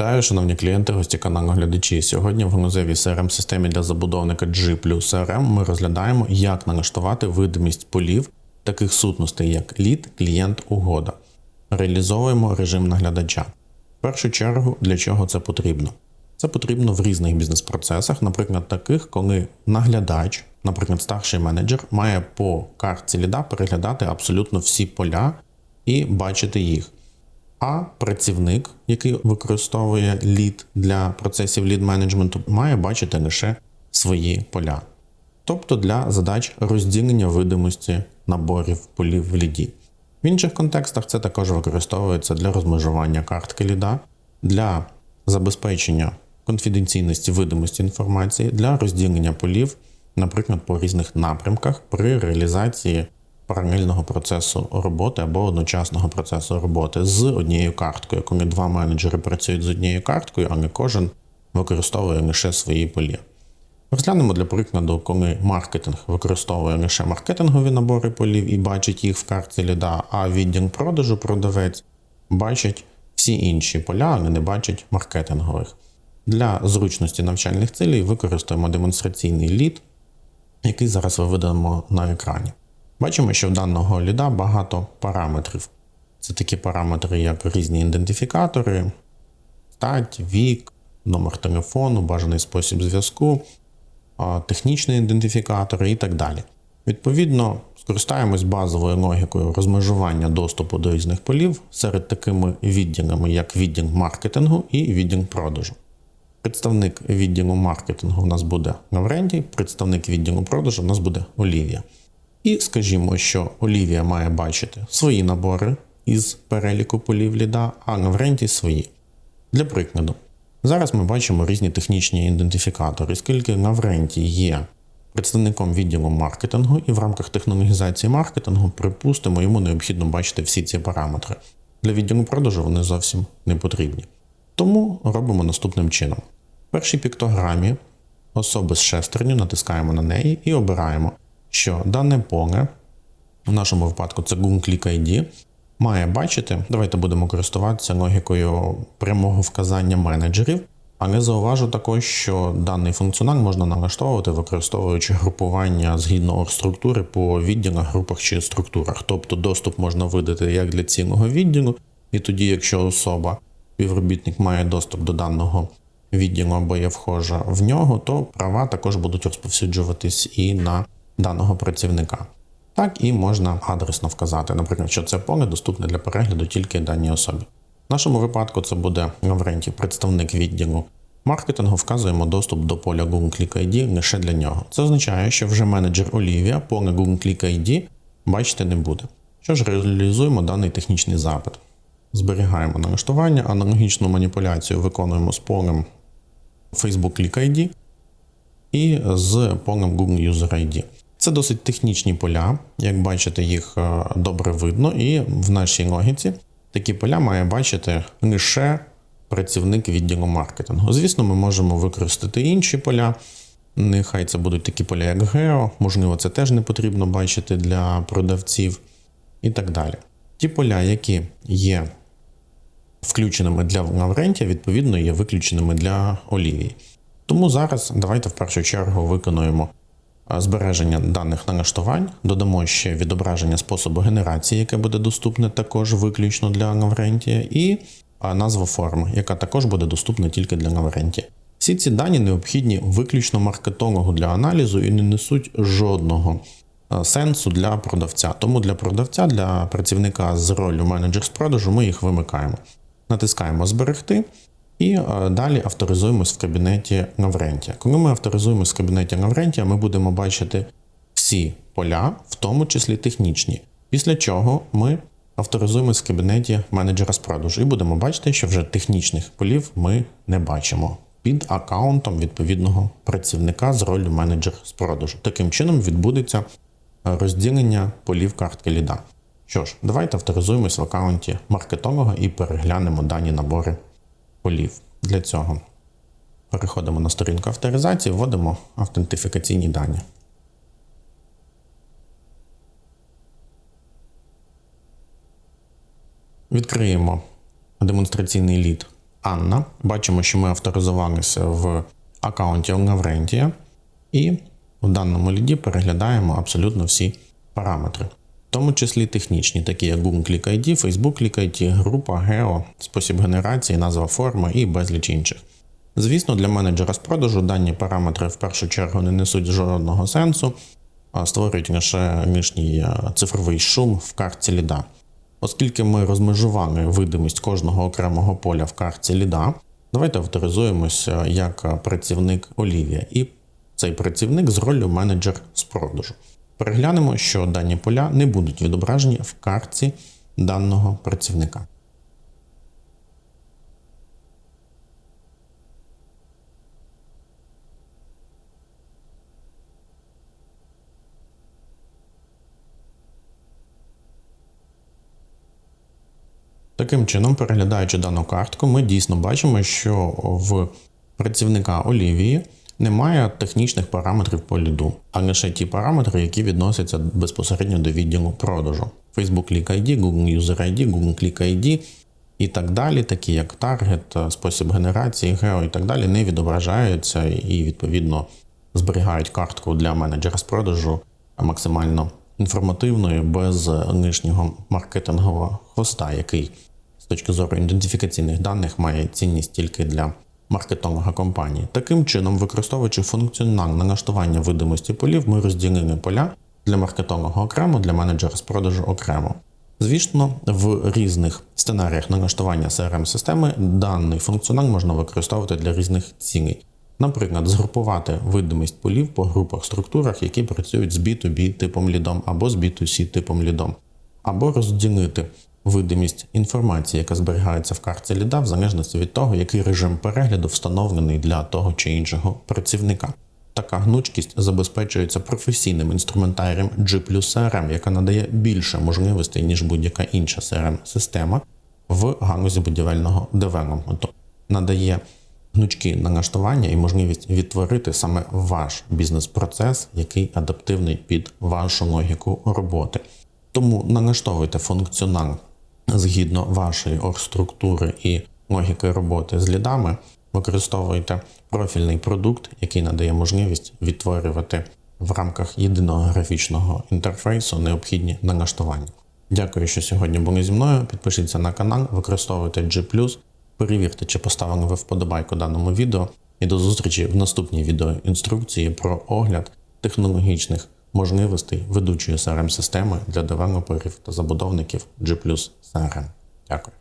Вітаю, шановні клієнти, гості каналу глядачі. Сьогодні в ганузевій crm системі для забудовника G плюс CRM ми розглядаємо, як налаштувати видимість полів таких сутностей, як лід, клієнт, угода. Реалізовуємо режим наглядача. В першу чергу, для чого це потрібно? Це потрібно в різних бізнес-процесах, наприклад, таких, коли наглядач, наприклад, старший менеджер, має по картці ліда переглядати абсолютно всі поля і бачити їх. А працівник, який використовує лід для процесів лід менеджменту, має бачити лише свої поля. Тобто для задач розділення видимості наборів полів в ліді. В інших контекстах це також використовується для розмежування картки ліда, для забезпечення конфіденційності видимості інформації, для розділення полів, наприклад, по різних напрямках при реалізації паралельного процесу роботи або одночасного процесу роботи з однією карткою, коли два менеджери працюють з однією карткою, а не кожен використовує лише свої полі. Розглянемо для прикладу, коли маркетинг використовує лише маркетингові набори полів і бачить їх в картці ліда, а відділ продажу продавець бачить всі інші поля, але не бачить маркетингових. Для зручності навчальних цілей використаємо демонстраційний лід, який зараз виведемо на екрані. Бачимо, що в даного ліда багато параметрів. Це такі параметри, як різні ідентифікатори, стать, вік, номер телефону, бажаний спосіб зв'язку, технічні ідентифікатори і так далі. Відповідно, скористаємось базовою логікою розмежування доступу до різних полів серед такими відділами, як відділ маркетингу і відділ продажу. Представник відділу маркетингу у нас буде Лаврентій, представник відділу продажу у нас буде Олівія. І скажімо, що Олівія має бачити свої набори із переліку полів ліда, а Лаврентій свої. Для прикладу, зараз ми бачимо різні технічні ідентифікатори, оскільки Лаврентій є представником відділу маркетингу, і в рамках технологізації маркетингу, припустимо, йому необхідно бачити всі ці параметри. Для відділу продажу вони зовсім не потрібні. Тому робимо наступним чином. В першій піктограмі особи з шестерню натискаємо на неї і обираємо що дане поле, в нашому випадку це Google Click ID, має бачити, давайте будемо користуватися логікою прямого вказання менеджерів, але зауважу також, що даний функціонал можна налаштовувати, використовуючи групування згідно оргструктури по відділах, групах чи структурах. Тобто доступ можна видати як для цілого відділу, і тоді, якщо особа, співробітник має доступ до даного відділу або є вхожа в нього, то права також будуть розповсюджуватись і на даного працівника. Так і можна адресно вказати, наприклад, що це поле доступне для перегляду тільки даній особі. В нашому випадку це буде Лаврентій, представник відділу маркетингу, вказуємо доступ до поля Google Click ID лише для нього. Це означає, що вже менеджер Олівія поле Google Click ID бачити не буде. Що ж, реалізуємо даний технічний запит. Зберігаємо налаштування, аналогічну маніпуляцію виконуємо з полем Facebook Click ID і з полем Google User ID. Це досить технічні поля, як бачите, їх е, добре видно, і в нашій логіці такі поля має бачити лише працівник відділу маркетингу. Звісно, ми можемо використати інші поля. Нехай це будуть такі поля, як Geo, можливо, це теж не потрібно бачити для продавців і так далі. Ті поля, які є включеними для Лаврентія, відповідно, є виключеними для Олівії. Тому зараз давайте в першу чергу виконуємо збереження даних налаштувань, додамо ще відображення способу генерації, яке буде доступне також виключно для Лаврентія, і назву форми, яка також буде доступна тільки для Лаврентія. Всі ці дані необхідні виключно маркетологу для аналізу і не несуть жодного сенсу для продавця. Тому для продавця, для працівника з ролью менеджер з продажу ми їх вимикаємо. Натискаємо Зберегти. І е, далі авторизуємось в кабінеті Лаврентія. Коли ми авторизуємось в кабінеті Лаврентія, ми будемо бачити всі поля, в тому числі технічні. Після чого ми авторизуємось в кабінеті менеджера з продажу і будемо бачити, що вже технічних полів ми не бачимо під аккаунтом відповідного працівника з ролью менеджер з продажу. Таким чином відбудеться е, розділення полів картки ліда. Що ж, давайте авторизуємось в аккаунті маркетолога і переглянемо дані набори полів. Для цього переходимо на сторінку авторизації, вводимо автентифікаційні дані. Відкриємо демонстраційний лід Анна. Бачимо, що ми авторизувалися в аккаунті Лаврентія, і в даному ліді переглядаємо абсолютно всі параметри, тому числі технічні, такі як Google Click ID, Facebook Click ID, група, гео, спосіб генерації, назва форми і безліч інших. Звісно, для менеджера з продажу дані параметри в першу чергу не несуть жодного сенсу, а створюють лише лишній е, цифровий шум в картці ліда. Оскільки ми розмежували видимість кожного окремого поля в картці ліда, давайте авторизуємося як працівник Олівія, і цей працівник з роллю менеджер з продажу. Переглянемо, що дані поля не будуть відображені в картці даного працівника. Таким чином, переглядаючи дану картку, ми дійсно бачимо, що в працівника Олівії немає технічних параметрів по ліду, а лише ті параметри, які відносяться безпосередньо до відділу продажу. Facebook Click ID, Google User ID, Google Click ID і так далі, такі як таргет, спосіб генерації, гео і так далі, не відображаються і відповідно зберігають картку для менеджера з продажу максимально інформативною, без лишнього маркетингового хвоста, який з точки зору ідентифікаційних даних має цінність тільки для маркетолога компанії. Таким чином, використовуючи функціонал налаштування видимості полів, ми розділили поля для маркетолога окремо, для менеджера з продажу окремо. Звісно, в різних сценаріях налаштування crm системи даний функціонал можна використовувати для різних цілей. Наприклад, згрупувати видимість полів по групах структурах, які працюють з B2B типом лідом або з B2C типом лідом, або розділити видимість інформації, яка зберігається в карті ліда, в залежності від того, який режим перегляду встановлений для того чи іншого працівника. Така гнучкість забезпечується професійним інструментарієм G CRM, яка надає більше можливостей, ніж будь-яка інша crm система в галузі будівельного девелопменту. Надає гнучкі налаштування і можливість відтворити саме ваш бізнес-процес, який адаптивний під вашу логіку роботи. Тому налаштовуйте функціонал згідно вашої оргструктури і логіки роботи з лідами, використовуйте профільний продукт, який надає можливість відтворювати в рамках єдиного графічного інтерфейсу необхідні налаштування. Дякую, що сьогодні були зі мною. Підпишіться на канал, використовуйте G+, перевірте, чи поставили ви вподобайку даному відео, і до зустрічі в наступній відеоінструкції про огляд технологічних можливостей ведучої crm системи для девелоперів та забудовників G CRM. Дякую.